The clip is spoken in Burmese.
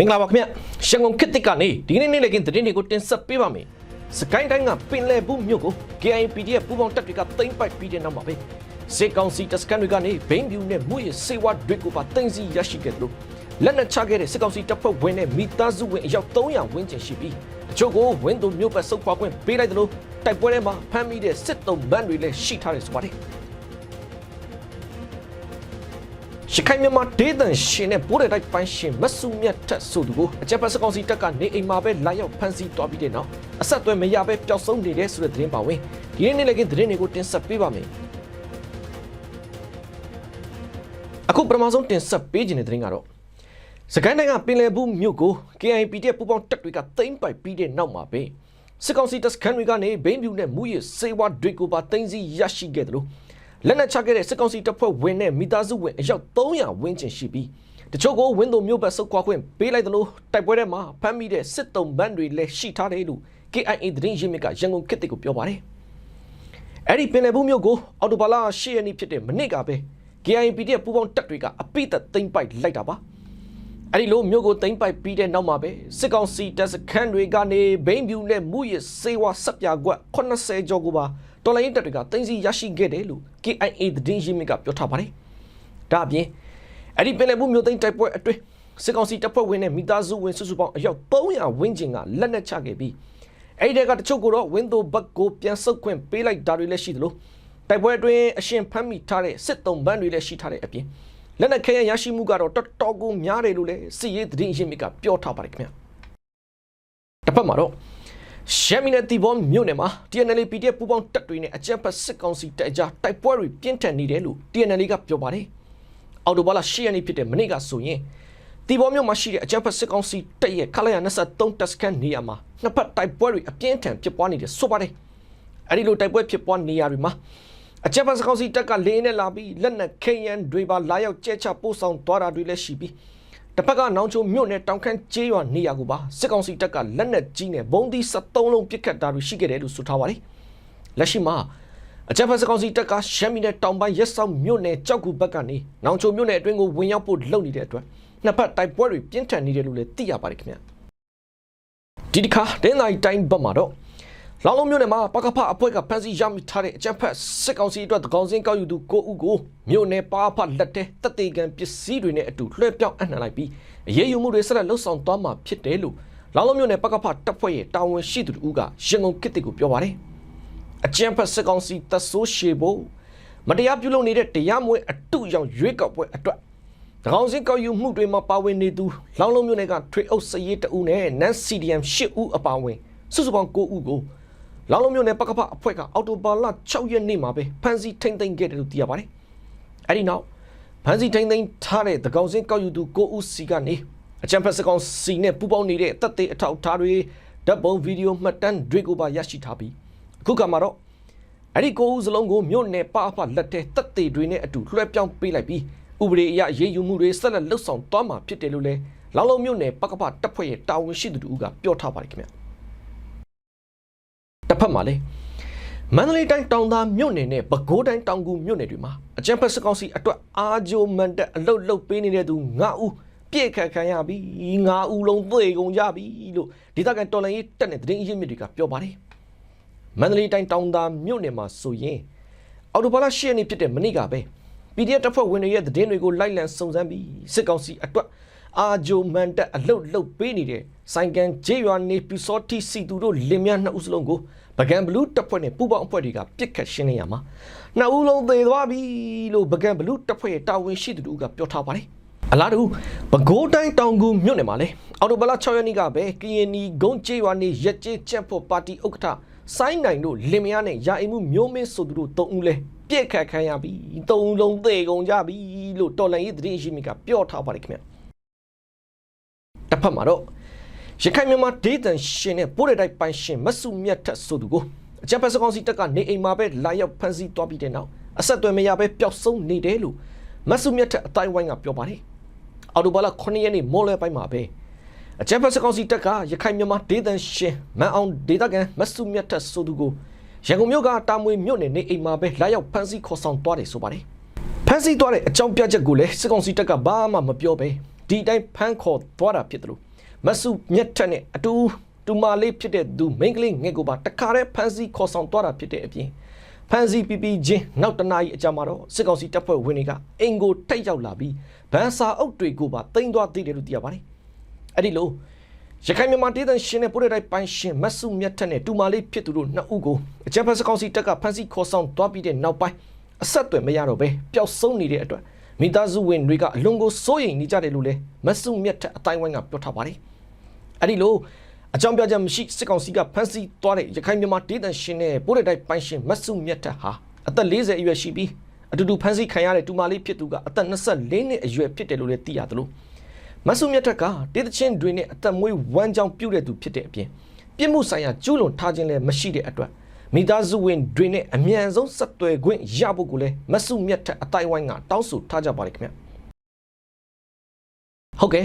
မင်္ဂလာပါခင်ဗျရှန်ကုန်ခေတ်တစ်ကနေဒီနေ့နေ့လည်ကင်းသတင်းတွေကိုတင်ဆက်ပေးပါမယ်စကိုင်းတိုင်းကပင်လယ်ဘူးမြို့ကို KIPD ရဲ့ပူးပေါင်းတပ်တွေကသိမ်းပိုက်ပြီးတဲ့နောက်မှာပဲစစ်ကောင်စီတပ်စခန်းတွေကနေဘိန်းပြူနဲ့မူရစေဝါတွေကိုပါသိမ်းဆည်းရရှိခဲ့တယ်လို့လက်နက်ချခဲ့တဲ့စစ်ကောင်စီတပ်ဖွဲ့ဝင်တဲ့မိသားစုဝင်အယောက်300ဝန်းကျင်ရှိပြီးတချို့ကိုဝင်းသူမြို့ပတ်ဆုတ်ခွာခွင့်ပေးလိုက်တယ်လို့တိုက်ပွဲထဲမှာဖမ်းမိတဲ့စစ်တုံးမန်းတွေလည်းရှိထားတယ်ဆိုပါတယ် ရခိုင်မြန်မာဒေသန်ရှင်နဲ့ပိုးတဲ့တိုက်ပိုင်းရှင်မဆုမြတ်ထက်ဆိုသူကိုအကြက်ပတ်စကောင်စီတပ်ကနေအိမ်မှာပဲလာရောက်ဖမ်းဆီးသွားပြီးတဲ့နောက်အဆက်အသွယ်မရပဲပျောက်ဆုံးနေတဲ့ဆိုတဲ့သတင်းပါဝင်ဒီနေ့နေ့လည်းကသတင်းတွေကိုတင်ဆက်ပေးပါမယ်အခုပထမဆုံးတင်ဆက်ပေးခြင်းတဲ့သတင်းကတော့စကိုင်းတိုင်းကပင်လယ်ဘူးမြို့ကို KIP တဲ့ပူပေါင်းတပ်တွေကသိမ်းပိုက်ပြီးတဲ့နောက်မှာပဲစစ်ကောင်စီတပ်စခန်းတွေကနေဘိန်းပြူနဲ့မူရစေဝါတွေကိုပါသိမ်းဆည်းရရှိခဲ့တယ်လို့ လက်နက်ချခဲ့တဲ့စစ်ကောင်စီတပ်ဖွဲ့ဝင်နဲ့မိသားစုဝင်အယောက်300ဝန်းကျင်ရှိပြီးတချို့ကိုဝင်းသူမျိုးဘက်ဆုတ်ခွာခွင့်ပေးလိုက်သလိုတိုက်ပွဲထဲမှာဖမ်းမိတဲ့စစ်တုံးဘန်းတွေလည်းရှိထားတယ်လို့ KIA သတင်းရင်းမြစ်ကရန်ကုန်ခေတ်ကိုပြောပါတယ်။အဲ့ဒီပင်လယ်ဘူးမျိုးကိုအော်တိုဘာလ10ရက်နေ့ဖြစ်တဲ့မနေ့ကပဲ KIA PDF ပူးပေါင်းတပ်တွေကအပိသက်သိမ်းပိုက်လိုက်တာပါ။ အဲ့ဒီလိုမျိုးကိုသိမ်းပိုက်ပြီးတဲ့နောက်မှာပဲစစ်ကောင်စီတပ်စခန်းတွေကနေဘိန်းပြူနဲ့မူရစေဝါဆက်ပြကွက်80ကျော်ကိုပါတော်လိုင်းတပ်တွေကတင်စီရရှိခဲ့တယ်လို့ KIA သတင်းရင်းမြစ်ကပြောထားပါတယ်။ဒါအပြင်အဲ့ဒီပင်လယ်ဘူးမြို့သိမ်းတိုက်ပွဲအတွင်းစစ်ကောင်စီတပ်ဖွဲ့ဝင်နဲ့မိသားစုဝင်စုစုပေါင်းအယောက်300ဝန်းကျင်ကလက်နက်ချခဲ့ပြီးအဲ့ဒီတကတချို့ကတော့ဝင်းသိုဘက်ကိုပြန်ဆုတ်ခွင့်ပေးလိုက်တာတွေလည်းရှိသလိုတိုက်ပွဲအတွင်းအရှင်ဖမ်းမိထားတဲ့စစ်တုံးဘန်းတွေလည်းရှိထားတဲ့အပြင် လက်နက်ခဲယမ်းရရှိမှုကတော့တော်တော်ကိုများတယ်လို့လည်းစစ်ရေးသတင်းရင်းမြစ်ကပြောထားပါတယ်ခင်ဗျာတစ်ဖက်မှာတော့ရှမ်းပြည်နယ်တီဘောမြို့နယ်မှာ TNL PDF ပူးပေါင်းတပ်တွေနဲ့အကြမ်းဖက်စစ်ကောင်စီတပ်အကြားတိုက်ပွဲတွေပြင်းထန်နေတယ်လို့ TNL ကပြောပါတယ်။အော်တိုဘာလ10ရက်နေ့ဖြစ်တဲ့မနေ့ကဆိုရင်တီဘောမြို့မှာရှိတဲ့အကြမ်းဖက်စစ်ကောင်စီတပ်ရဲ့ခလာရ23တပ်စခန်းနေရာမှာနှစ်ဖက်တိုက်ပွဲတွေအပြင်းထန်ဖြစ်ပွားနေတယ်ဆိုပါတယ်။အဲဒီလိုတိုက်ပွဲဖြစ်ပွားနေရာတွေမှာ အကြမ်းဖက်စစ်ကောင်စီတပ်ကလေနဲ့လာပြီးလက်နက်ခဲယမ်းတွေပါလာရောက်ကျဲချပို့ဆောင်သွားတာတွေလည်းရှိပြီးတစ်ဖက်ကနောင်ချုံမြို့နယ်တောင်ခမ်းကျေးရွာနေရာကိုပါစစ်ကောင်စီတပ်ကလက်နက်ကြီးနဲ့ဘုံသီး73လုံးပစ်ခတ်တာတွေရှိခဲ့တယ်လို့ဆိုထားပါတယ်။လက်ရှိမှာအကြမ်းဖက်စစ်ကောင်စီတပ်ကရှမ်းပြည်နယ်တောင်ပိုင်းရက်ဆောင်မြို့နယ်ကြောက်ကူဘက်ကနေနောင်ချုံမြို့နယ်အတွင်းကိုဝင်ရောက်ဖို့လုပ်နေတဲ့အတွက်နှစ်ဖက်တိုက်ပွဲတွေပြင်းထန်နေတယ်လို့လည်းသိရပါတယ်ခင်ဗျ။ဒီတစ်ခါဒင်းနိုင်တိုင်းဘက်မှာတော့ လောင်လုံးမြို့နယ်မှာပကဖအဖွဲ့ကဖမ်းဆီးရမိထားတဲ့အကြမ်းဖက်စစ်ကောင်စီအတွက်တကောင်စင်းကောက်ယူသူကိုဦးကိုမြို့နယ်ပါဖလက်တဲ့တပ်တေကန်ပစ္စည်းတွေနဲ့အတူလွှဲပြောင်းအနှံလိုက်ပြီးအရေးယူမှုတွေဆက်လက်လှုပ်ဆောင်သွားမှာဖြစ်တယ်လို့လောင်လုံးမြို့နယ်ပကဖတပ်ဖွဲ့ရဲ့တာဝန်ရှိသူတို့ကရန်ကုန်ခေတ်တစ်ကိုပြောပါတယ်အကြမ်းဖက်စစ်ကောင်စီတပ်ဆိုးရှေဖို့မတရားပြုလုပ်နေတဲ့တရားမဝင်အတုရောင်ရွေးကောက်ပွဲအတွက်တကောင်စင်းကောက်ယူမှုတွေမှာပါဝင်နေသူလောင်လုံးမြို့နယ်ကထွေအုပ်စရေးတအူးနဲ့နန် CDM 8ဦးအပါအဝင်စုစုပေါင်း9ဦးကို လောင်လုံးမြို့နယ်ပကဖအဖွဲ့ကအော်တိုဘာလ6ရက်နေ့မှာပဲဖမ်းဆီးထိန်းသိမ်းခဲ့တယ်လို့သိရပါတယ်။အဲဒီနောက်ဖမ်းဆီးထိန်းသိမ်းထားတဲ့သကောင်စင်းကောက်ယူသူကိုဦးစီကနေအကြံဖက်စကောင်စီနဲ့ပူးပေါင်းနေတဲ့တပ်သေးအထောက်အထားတွေဓာတ်ပုံဗီဒီယိုမှတ်တမ်းတွေကိုပါရရှိထားပြီးအခုကမှတော့အဲ့ဒီကိုဦးစလုံးကိုမြို့နယ်ပအဖလက်တဲ့တပ်သေးတွေနဲ့အတူလွှဲပြောင်းပေးလိုက်ပြီးဥပဒေအရရေးယူမှုတွေဆက်လက်လှုပ်ဆောင်သွားမှာဖြစ်တယ်လို့လည်းလောင်လုံးမြို့နယ်ပကဖတပ်ဖွဲ့ရဲ့တာဝန်ရှိသူတို့ကပြောထားပါတယ်ခင်ဗျာ တစ်ဖက်မှာလေမန္တလေးတိုင်းတောင်သာမြို့နယ်နဲ့ပဲခူးတိုင်းတောင်ကူမြို့နယ်တွေမှာအကြံဖက်စကောင်စီအတွက်အာဂျိုမန်တက်အလုတ်လုတ်ပေးနေတဲ့သူ9ဦးပြည့်ခတ်ခံရပြီ9ဦးလုံးသေကုန်ကြပြီလို့ဒေသခံတော်လိုင်းရေးတက်တဲ့သတင်းအရင်းမြစ်တွေကပြောပါတယ်မန္တလေးတိုင်းတောင်သာမြို့နယ်မှာဆိုရင်အော်တိုဘာလ10ရက်နေ့ဖြစ်တဲ့မနေ့ကပဲ PDF တပ်ဖွဲ့ဝင်တွေရဲ့သတင်းတွေကိုလိုက်လံစုံစမ်းပြီးစစ်ကောင်စီအတွက်အာဂျိုမန်တက်အလုတ်လုတ်ပေးနေတဲ့ ဆိုင်ကန်ဂျေရွာနေပူစောတီစီတူတို့လင်မြနှစ်ဦးစလုံးကိုဗကန်ဘလူးတပ်ဖွဲ့နဲ့ပူပေါင်းအဖွဲ့တွေကပြစ်ခတ်ရှင်းနေရမှာနှစ်ဦးလုံးသေသွားပြီလို့ဗကန်ဘလူးတပ်ဖွဲ့ရဲ့တာဝန်ရှိသူတို့ကပြောထားပါတယ်အလားတူပဲခူးတိုင်းတောင်ကူမြို့နယ်မှာလေအော်တိုဘလာ6ရက်နေ့ကပဲကရင်နီဂုံကျေးရွာနေရက်ကျေးချက်ဖို့ပါတီဥက္ကဋ္ဌဆိုင်းနိုင်တို့လင်မယားနဲ့ယာအိမ်မှုမျိုးမင်းဆိုသူတို့၃ဦးလဲပြစ်ခတ်ခံရပြီ၃ဦးလုံးသေကုန်ကြပြီလို့တော်လန်ရေးသတင်းရှိမိကပြောထားပါတယ်ခင်ဗျတစ်ဖက်မှာတော့ ရခိုင်မြန်မာဒေသန်ရှင်နဲ့ပိုးရတိုက်ပိုင်ရှင်မဆုမြတ်ထက်ဆိုသူကိုအကြံဖက်စကောင်စီတပ်ကနေအိမ်မှာပဲလာရောက်ဖမ်းဆီးသွားပြီးတဲ့နောက်အဆက်အသွယ်မရပဲပျောက်ဆုံးနေတယ်လို့မဆုမြတ်ထက်အတိုင်းဝိုင်းကပြောပါတယ်။အော်တိုဘာလ9ရက်နေ့မော်လယ်ပိုင်းမှာပဲအကြံဖက်စကောင်စီတပ်ကရခိုင်မြန်မာဒေသန်ရှင်မန်အောင်ဒေသကန်မဆုမြတ်ထက်ဆိုသူကိုရန်ကုန်မြို့ကတာမွေမြို့နယ်နေအိမ်မှာပဲလာရောက်ဖမ်းဆီးခေါ်ဆောင်သွားတယ်ဆိုပါတယ်။ဖမ်းဆီးသွားတဲ့အကြောင်းပြချက်ကိုလည်းစစ်ကောင်စီတပ်ကဘာမှမပြောပဲဒီအတိုင်းဖမ်းခေါ်သွားတာဖြစ်တယ်လို့ မဆုမြတ်ထက်နဲ့အတူတူမလေးဖြစ်တဲ့သူမိန်းကလေးငယ်ကိုပါတခါတည်းဖမ်းဆီးခေါ်ဆောင်သွားတာဖြစ်တဲ့အပြင်ဖမ်းဆီးပြီးပြီးချင်းနောက်တနာရီအကြာမှာတော့စစ်ကောင်စီတပ်ဖွဲ့ဝင်တွေကအင်ကိုတိုက်ရောက်လာပြီးဗန်စာအုပ်တွေကိုပါတင်သွားသေးတယ်လို့သိရပါတယ်အဲ့ဒီလိုရခိုင်မြန်မာဒေသရှင်နဲ့ပြည်ထိုင်ပိုင်းရှင်မဆုမြတ်ထက်နဲ့တူမလေးဖြစ်သူတို့နှစ်ဦးကိုအကြံဖက်စကောင်စီတပ်ကဖမ်းဆီးခေါ်ဆောင်သွားပြီးတဲ့နောက်ပိုင်းအဆက်အသွယ်မရတော့ပဲပျောက်ဆုံးနေတဲ့အတွက်မိသားစုဝင်တွေကအလွန်ကိုစိုးရိမ်နေကြတယ်လို့လည်းမဆုမြတ်ထက်အတိုင်းဝိုင်းကပြောထားပါတယ် အဲ့ဒီလိုအကြောင်းပြချက်မရှိစစ်ကောင်စီကဖမ်းဆီးသွားတဲ့ရခိုင်မြန်မာဒေသရှင်နဲ့ပြည်ထိုင်ပိုင်းရှင်မဆုမြတ်ထက်ဟာအသက်40အရွယ်ရှိပြီးအတူတူဖမ်းဆီးခံရတဲ့တူမလေးဖြစ်သူကအသက်24နှစ်အရွယ်ဖြစ်တယ်လို့လည်းသိရတယ်လို့မဆုမြတ်ထက်ကဒေသချင်းတွေနဲ့အသက်မွေးဝမ်းကြောင်းပြုတဲ့သူဖြစ်တဲ့အပြင်ပြစ်မှုဆိုင်ရာကျူးလွန်ထားခြင်းလည်းမရှိတဲ့အတွက်မိသားစုဝင်တွေနဲ့အမြန်ဆုံးဆက်သွယ်ခွင့်ရဖို့ကိုလည်းမဆုမြတ်ထက်အတိုင်းဝိုင်းကတောင်းဆိုထားကြပါလိမ့်ခင်ဗျဟုတ်ကဲ့